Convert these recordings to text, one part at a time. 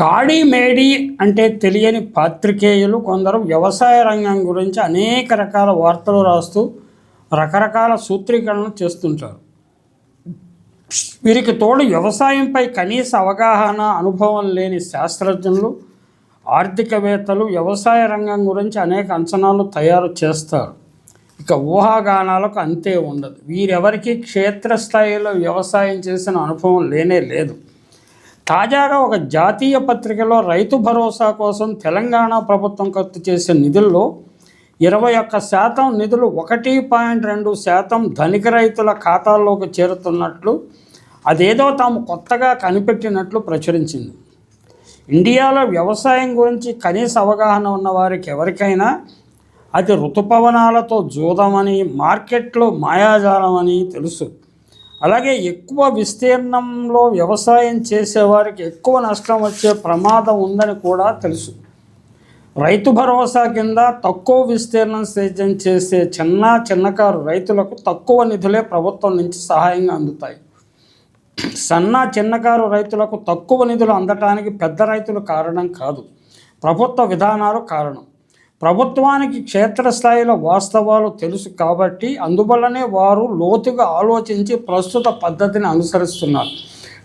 కాడిమేడి అంటే తెలియని పాత్రికేయులు కొందరు వ్యవసాయ రంగం గురించి అనేక రకాల వార్తలు రాస్తూ రకరకాల సూత్రీకరణలు చేస్తుంటారు. వీరికి తోడు వ్యవసాయంపై కనీస అవగాహన అనుభవం లేని శాస్త్రజ్ఞులు ఆర్థికవేత్తలు వ్యవసాయ రంగం గురించి అనేక అంచనాలు తయారు చేస్తారు. ఇక ఊహాగానాలకు అంతే ఉండదు. వీరెవరికి క్షేత్రస్థాయిలో వ్యవసాయం చేసిన అనుభవం లేనే లేదు. తాజాగా ఒక జాతీయ పత్రికలో రైతు భరోసా కోసం తెలంగాణ ప్రభుత్వం ఖర్చు చేసే నిధుల్లో ఇరవై ఒక్క శాతం నిధులు ఒకటి పాయింట్ రెండు శాతం ధనిక రైతుల ఖాతాల్లోకి చేరుతున్నట్లు అదేదో తాము కొత్తగా కనిపెట్టినట్లు ప్రచురించింది. ఇండియాలో వ్యవసాయం గురించి కనీస అవగాహన ఉన్న వారికి ఎవరికైనా అది ఋతుపవనాలతో జూదమని మార్కెట్లో మాయాజాలమని తెలుసు. అలాగే ఎక్కువ విస్తీర్ణంలో వ్యవసాయం చేసేవారికి ఎక్కువ నష్టం వచ్చే ప్రమాదం ఉందని కూడా తెలుసు. రైతు భరోసా కింద తక్కువ విస్తీర్ణం సేద్యం చేసే చిన్న చిన్నకారు రైతులకు తక్కువ నిధులే ప్రభుత్వం నుంచి సహాయంగా అందుతాయి. సన్న చిన్నకారు రైతులకు తక్కువ నిధులు అందటానికి పెద్ద రైతులు కారణం కాదు. ప్రభుత్వ విధానాలు కారణం. ప్రభుత్వానికి క్షేత్రస్థాయిలో వాస్తవాలు తెలుసు కాబట్టి అందువల్లనే వారు లోతుగా ఆలోచించి ప్రస్తుత పద్ధతిని అనుసరిస్తున్నారు.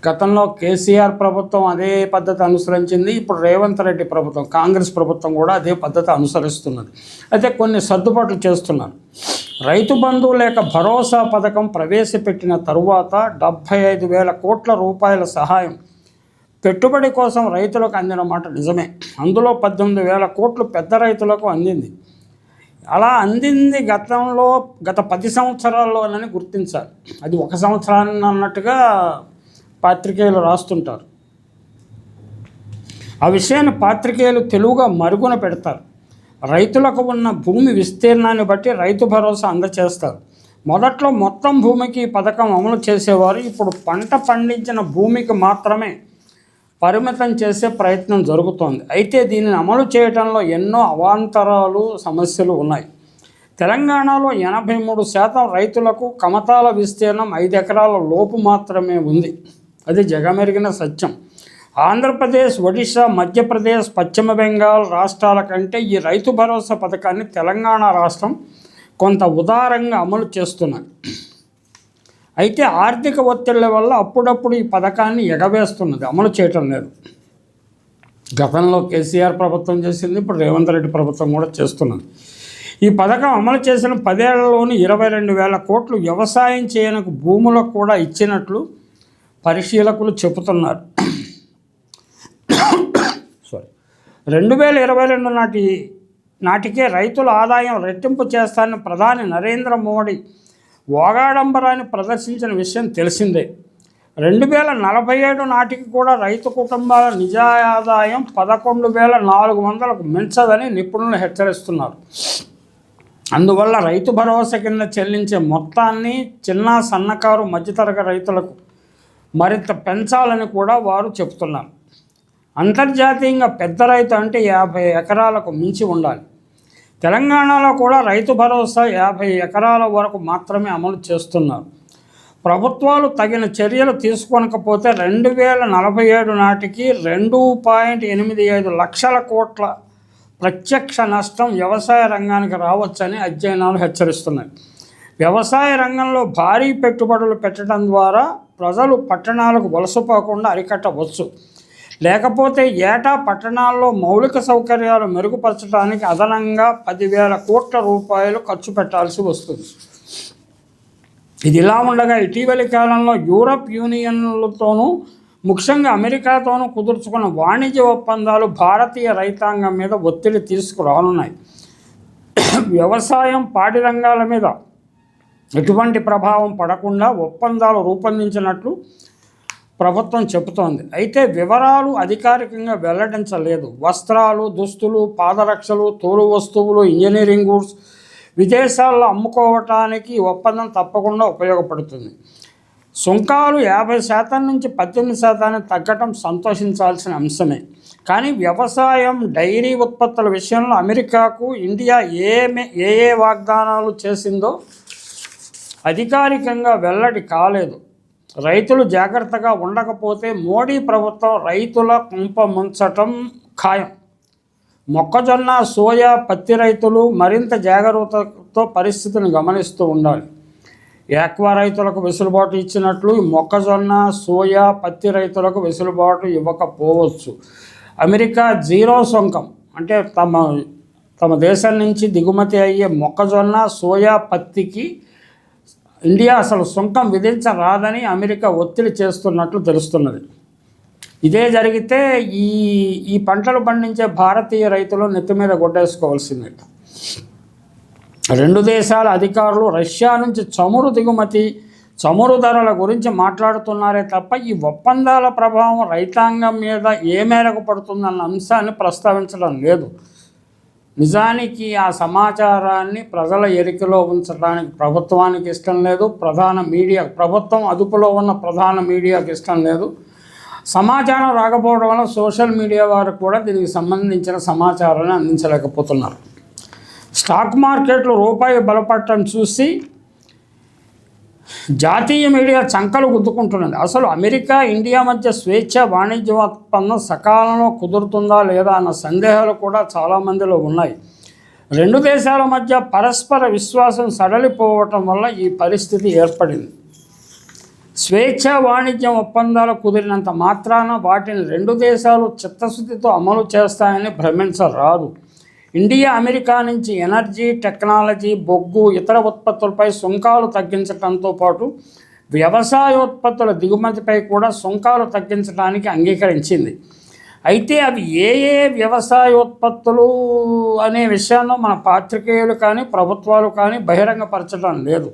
గతంలో కేసీఆర్ ప్రభుత్వం అదే పద్ధతి అనుసరించింది ఇప్పుడు రేవంత్ రెడ్డి ప్రభుత్వం కాంగ్రెస్ ప్రభుత్వం కూడా అదే పద్ధతి అనుసరిస్తున్నది. అయితే కొన్ని సర్దుబాట్లు చేస్తున్నారు. రైతు బంధు లేక భరోసా పథకం ప్రవేశపెట్టిన తరువాత డెబ్భై ఐదు వేల కోట్ల రూపాయల సహాయం పెట్టుబడి కోసం రైతులకు అందిన మాట నిజమే. అందులో పద్దెనిమిది వేల కోట్లు పెద్ద రైతులకు అందింది. అలా అందింది గతంలో గత పది సంవత్సరాల్లోనని గుర్తించాలి. అది ఒక సంవత్సరాన్ని అన్నట్టుగా పాత్రికేయులు రాస్తుంటారు. ఆ విషయాన్ని పాత్రికేయులు తెలుగుగా మరుగున పెడతారు. రైతులకు ఉన్న భూమి విస్తీర్ణాన్ని బట్టి రైతు భరోసా అందచేస్తారు. మొదట్లో మొత్తం భూమికి పథకం అమలు చేసేవారు. ఇప్పుడు పంట పండించిన భూమికి మాత్రమే పరిమితం చేసే ప్రయత్నం జరుగుతోంది. అయితే దీనిని అమలు చేయడంలో ఎన్నో అవాంతరాలు సమస్యలు ఉన్నాయి. తెలంగాణలో ఎనభై మూడు శాతం రైతులకు కమతాల విస్తీర్ణం ఐదు ఎకరాల లోపు మాత్రమే ఉంది. అది జగమెరిగిన సత్యం. ఆంధ్రప్రదేశ్ ఒడిశా మధ్యప్రదేశ్ పశ్చిమ బెంగాల్ రాష్ట్రాల కంటే ఈ రైతు భరోసా పథకాన్ని తెలంగాణ రాష్ట్రం కొంత ఉదారంగా అమలు చేస్తున్నది. అయితే ఆర్థిక ఒత్తిళ్ళ వల్ల అప్పుడప్పుడు ఈ పథకాన్ని ఎగవేస్తున్నది అమలు చేయటం లేదు. గతంలో కేసీఆర్ ప్రభుత్వం చేసింది ఇప్పుడు రేవంత్ రెడ్డి ప్రభుత్వం కూడా చేస్తున్నది. ఈ పథకం అమలు చేసిన పదేళ్ళలోని ఇరవై రెండు వేల కోట్లు వ్యవసాయం చేయనకు భూములకు కూడా ఇచ్చినట్లు పరిశీలకులు చెబుతున్నారు. సారీ రెండు వేల ఇరవై రెండు నాటి నాటికే రైతుల ఆదాయం రెట్టింపు చేస్తానని ప్రధాని నరేంద్ర మోడీ ఓగాడంబరాన్ని ప్రదర్శించిన విషయం తెలిసిందే. రెండు వేల నలభై ఏడు నాటికి కూడా రైతు కుటుంబాల నిజ ఆదాయం పదకొండు వేల నాలుగు వందలకు మించదని నిపుణులు హెచ్చరిస్తున్నారు. అందువల్ల రైతు భరోసా కింద చెల్లించే మొత్తాన్ని చిన్న సన్నకారు మధ్యతరగతి రైతులకు మరింత పెంచాలని కూడా వారు చెబుతున్నారు. అంతర్జాతీయంగా పెద్ద రైతు అంటే యాభై ఎకరాలకు మించి ఉండాలి. తెలంగాణలో కూడా రైతు భరోసా యాభై ఎకరాల వరకు మాత్రమే అమలు చేస్తున్నారు. ప్రభుత్వాలు తగిన చర్యలు తీసుకోనకపోతే రెండు వేల నలభై ఏడు నాటికి రెండు పాయింట్ ఎనిమిది ఐదు లక్షల కోట్ల ప్రత్యక్ష నష్టం వ్యవసాయ రంగానికి రావచ్చని అధ్యయనాలు హెచ్చరిస్తున్నాయి. వ్యవసాయ రంగంలో భారీ పెట్టుబడులు పెట్టడం ద్వారా ప్రజలు పట్టణాలకు వలసపోకుండా అరికట్టవచ్చు. లేకపోతే ఏటా పట్టణాల్లో మౌలిక సౌకర్యాలు మెరుగుపరచడానికి అదనంగా పదివేల కోట్ల రూపాయలు ఖర్చు పెట్టాల్సి వస్తుంది. ఇది ఇలా ఉండగా ఇటీవలి కాలంలో యూరప్ యూనియన్లతోనూ ముఖ్యంగా అమెరికాతోనూ కుదుర్చుకున్న వాణిజ్య ఒప్పందాలు భారతీయ రైతాంగం మీద ఒత్తిడి తీసుకురానున్నాయి. వ్యవసాయం పాడి రంగాల మీద ఎటువంటి ప్రభావం పడకుండా ఒప్పందాలు రూపొందించినట్లు ప్రభుత్వం చెబుతోంది. అయితే వివరాలు అధికారికంగా వెల్లడించలేదు. వస్త్రాలు దుస్తులు పాదరక్షలు తోలు వస్తువులు ఇంజనీరింగ్ గూడ్స్ విదేశాల్లో అమ్ముకోవటానికి ఒప్పందం తప్పకుండా ఉపయోగపడుతుంది. సుంకాలు యాభై శాతం నుంచి పద్దెనిమిది శాతానికి తగ్గటం సంతోషించాల్సిన అంశమే. కానీ వ్యవసాయం డైరీ ఉత్పత్తుల విషయంలో అమెరికాకు ఇండియా ఏమే ఏ ఏ వాగ్దానాలు చేసిందో అధికారికంగా వెల్లడి కాలేదు. రైతులు జాగ్రత్తగా ఉండకపోతే మోడీ ప్రభుత్వం రైతుల కుంప ముంచటం ఖాయం. మొక్కజొన్న సోయా పత్తి రైతులు మరింత జాగ్రత్తతో పరిస్థితిని గమనిస్తూ ఉండాలి. ఏక్వా రైతులకు వెసులుబాటు ఇచ్చినట్లు మొక్కజొన్న సోయా పత్తి రైతులకు వెసులుబాటు ఇవ్వకపోవచ్చు. అమెరికా జీరో సొంకం అంటే తమ తమ దేశం నుంచి దిగుమతి అయ్యే మొక్కజొన్న సోయా పత్తికి ఇండియా అసలు సుంకం విధించరాదని అమెరికా ఒత్తిడి చేస్తున్నట్లు తెలుస్తున్నది. ఇదే జరిగితే ఈ ఈ పంటలు పండించే భారతీయ రైతులు నెత్తి మీద కొట్టేసుకోవాల్సిందే రెండు దేశాల అధికారులు రష్యా నుంచి చమురు దిగుమతి చమురు ధరల గురించి మాట్లాడుతున్నారే తప్ప ఈ ఒప్పందాల ప్రభావం రైతాంగం మీద ఏ మేరకు పడుతుందన్న అంశాన్ని ప్రస్తావించడం లేదు. నిజానికి ఆ సమాచారాన్ని ప్రజల ఎరికలో ఉంచడానికి ప్రభుత్వానికి ఇష్టం లేదు ప్రధాన మీడియా ప్రభుత్వం అదుపులో ఉన్న ప్రధాన మీడియాకి ఇష్టం లేదు. సమాచారం రాకపోవడం వల్ల సోషల్ మీడియా వారు కూడా దీనికి సంబంధించిన సమాచారాన్ని అందించలేకపోతున్నారు. స్టాక్ మార్కెట్లు రూపాయి బలపడటం చూసి జాతీయ మీడియా చంకలు గుద్దుకుంటున్నది. అసలు అమెరికా ఇండియా మధ్య స్వేచ్ఛ వాణిజ్య ఒప్పందం సకాలంలో కుదురుతుందా లేదా అన్న సందేహాలు కూడా చాలామందిలో ఉన్నాయి. రెండు దేశాల మధ్య పరస్పర విశ్వాసం సడలిపోవటం వల్ల ఈ పరిస్థితి ఏర్పడింది. స్వేచ్ఛ వాణిజ్యం ఒప్పందాలు కుదిరినంత మాత్రాన వాటిని రెండు దేశాలు చిత్తశుద్ధితో అమలు చేస్తాయని భ్రమించరాదు. ఇండియా అమెరికా నుంచి ఎనర్జీ టెక్నాలజీ బొగ్గు ఇతర ఉత్పత్తులపై సుంకాలు తగ్గించడంతో పాటు వ్యవసాయోత్పత్తుల దిగుమతిపై కూడా సుంకాలు తగ్గించడానికి అంగీకరించింది. అయితే అవి ఏ ఏ వ్యవసాయోత్పత్తులు అనే విషయాన్ని మన పాత్రికేయులు కానీ ప్రభుత్వాలు కానీ బహిరంగపరచడం లేదు.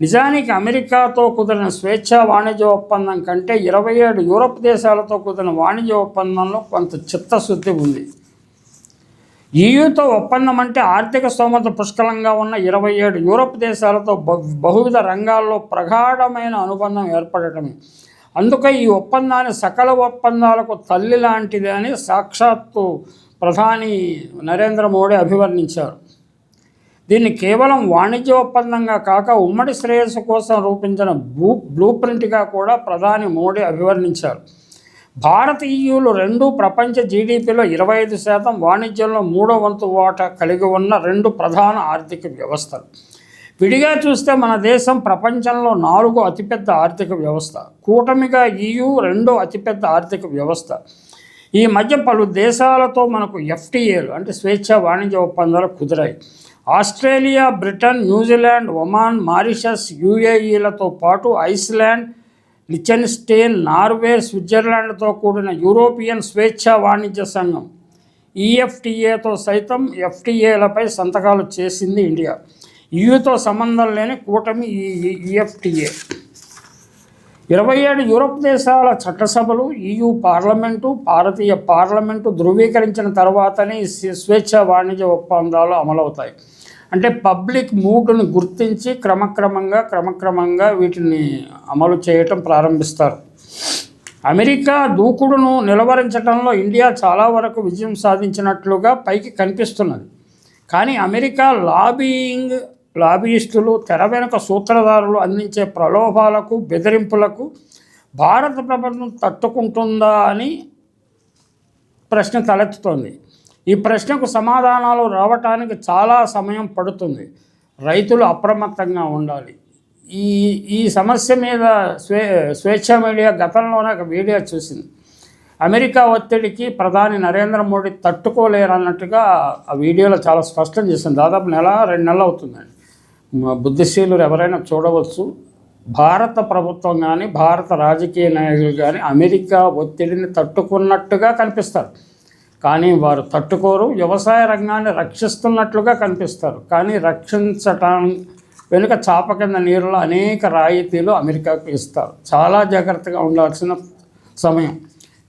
నిజానికి అమెరికాతో కుదిరిన స్వేచ్ఛ వాణిజ్య ఒప్పందం కంటే ఇరవై ఏడు యూరప్ దేశాలతో కుదిరిన వాణిజ్య ఒప్పందంలో కొంత చిత్తశుద్ధి ఉంది. ఈయూతో ఒప్పందం అంటే ఆర్థిక స్తోమత పుష్కలంగా ఉన్న ఇరవై ఏడు యూరప్ దేశాలతో బహువిధ రంగాల్లో ప్రగాఢమైన అనుబంధం ఏర్పడటమే. అందుకే ఈ ఒప్పందాన్ని సకల ఒప్పందాలకు తల్లి లాంటిది అని సాక్షాత్తు ప్రధాని నరేంద్ర మోడీ అభివర్ణించారు. దీన్ని కేవలం వాణిజ్య ఒప్పందంగా కాక ఉమ్మడి శ్రేయస్సు కోసం రూపించిన బ్లూ బ్లూ ప్రింట్గా కూడా ప్రధాని మోడీ అభివర్ణించారు. భారతీయులు రెండు ప్రపంచ జీడిపిలో ఇరవై ఐదు శాతం వాణిజ్యంలో మూడో వంతు వాటా కలిగి ఉన్న రెండు ప్రధాన ఆర్థిక వ్యవస్థలు. విడిగా చూస్తే మన దేశం ప్రపంచంలో నాలుగో అతిపెద్ద ఆర్థిక వ్యవస్థ. కూటమిగా ఈయు రెండో అతిపెద్ద ఆర్థిక వ్యవస్థ. ఈ మధ్య పలు దేశాలతో మనకు ఎఫ్టీఏలు అంటే స్వేచ్ఛ వాణిజ్య ఒప్పందాలు కుదిరాయి. Australia Britain New Zealand Oman Mauritius యుఏఈలతో పాటు ఐస్లాండ్ లిచెన్స్టేన్ నార్వే స్విట్జర్లాండ్తో కూడిన యూరోపియన్ స్వేచ్ఛ వాణిజ్య సంఘం ఈఎఫ్టీఏతో సైతం ఎఫ్టీఏలపై సంతకాలు చేసింది ఇండియా. ఈయూతో సంబంధం లేని కూటమి ఈ ఈఎఫ్టీఏ ఇరవై ఏడు యూరప్ దేశాల చట్టసభలు ఈయూ పార్లమెంటు భారతీయ పార్లమెంటు ధృవీకరించిన తర్వాతనే స్వేచ్ఛ వాణిజ్య ఒప్పందాలు అమలవుతాయి. అంటే పబ్లిక్ మూడ్ను గుర్తించి క్రమక్రమంగా క్రమక్రమంగా వీటిని అమలు చేయటం ప్రారంభిస్తారు. అమెరికా దూకుడును నిలవరించడంలో ఇండియా చాలా వరకు విజయం సాధించినట్లుగా పైకి కనిపిస్తున్నది. కానీ అమెరికా లాబీయింగ్ లాబీయిస్టులు తెర వెనుక సూత్రధారులు అందించే ప్రలోభాలకు బెదిరింపులకు భారత ప్రభుత్వం తట్టుకుంటుందా అని ప్రశ్న తలెత్తుతోంది. ఈ ప్రశ్నకు సమాధానాలు రావటానికి చాలా సమయం పడుతుంది. రైతులు అప్రమత్తంగా ఉండాలి. ఈ ఈ సమస్య మీద స్వే స్వేచ్ఛ మీడియా గతంలోనే ఒక వీడియో చూసింది. అమెరికా ఒత్తిడికి ప్రధాని నరేంద్ర మోడీ తట్టుకోలేరన్నట్టుగా ఆ వీడియోలో చాలా స్పష్టం చేసింది. దాదాపు నెల రెండు నెలలు అవుతుందండి. బుద్ధిశీలు ఎవరైనా చూడవచ్చు. భారత ప్రభుత్వం కానీ భారత రాజకీయ నాయకులు కానీ అమెరికా ఒత్తిడిని తట్టుకున్నట్టుగా కనిపిస్తారు. కానీ వారు తట్టుకోరు వ్యవసాయ రంగాన్ని రక్షిస్తున్నట్లుగా కనిపిస్తారు. కానీ రక్షించటం వెనుక చాప కింద నీరులో అనేక రాయితీలు అమెరికాకు ఇస్తారు. చాలా జాగ్రత్తగా ఉండాల్సిన సమయం.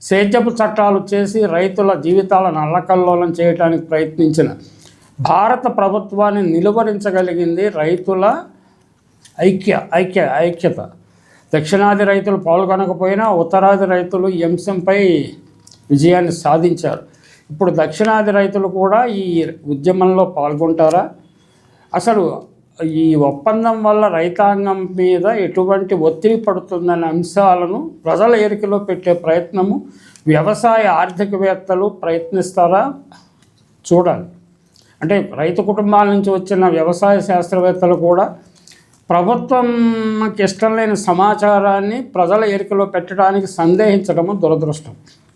సేద్యపు చట్టాలు చేసి రైతుల జీవితాలను అల్లకల్లోలం చేయడానికి ప్రయత్నించిన భారత ప్రభుత్వాన్ని నిలువరించగలిగింది రైతుల ఐక్య ఐక్య ఐక్యత. దక్షిణాది రైతులు పాల్గొనకపోయినా ఉత్తరాది రైతులు ఈ అంశంపై విజయాన్ని సాధించారు. ఇప్పుడు దక్షిణాది రైతులు కూడా ఈ ఉద్యమంలో పాల్గొంటారా? అసలు ఈ ఒప్పందం వల్ల రైతాంగం మీద ఎటువంటి ఒత్తిడి పడుతుందనే అంశాలను ప్రజల ఎరికలో పెట్టే ప్రయత్నము వ్యవసాయ ఆర్థికవేత్తలు ప్రయత్నిస్తారా? చూడాలి. అంటే రైతు కుటుంబాల నుంచి వచ్చిన వ్యవసాయ శాస్త్రవేత్తలు కూడా ప్రభుత్వంకి ఇష్టం లేని సమాచారాన్ని ప్రజల ఎరికలో పెట్టడానికి సందేహించడము దురదృష్టం.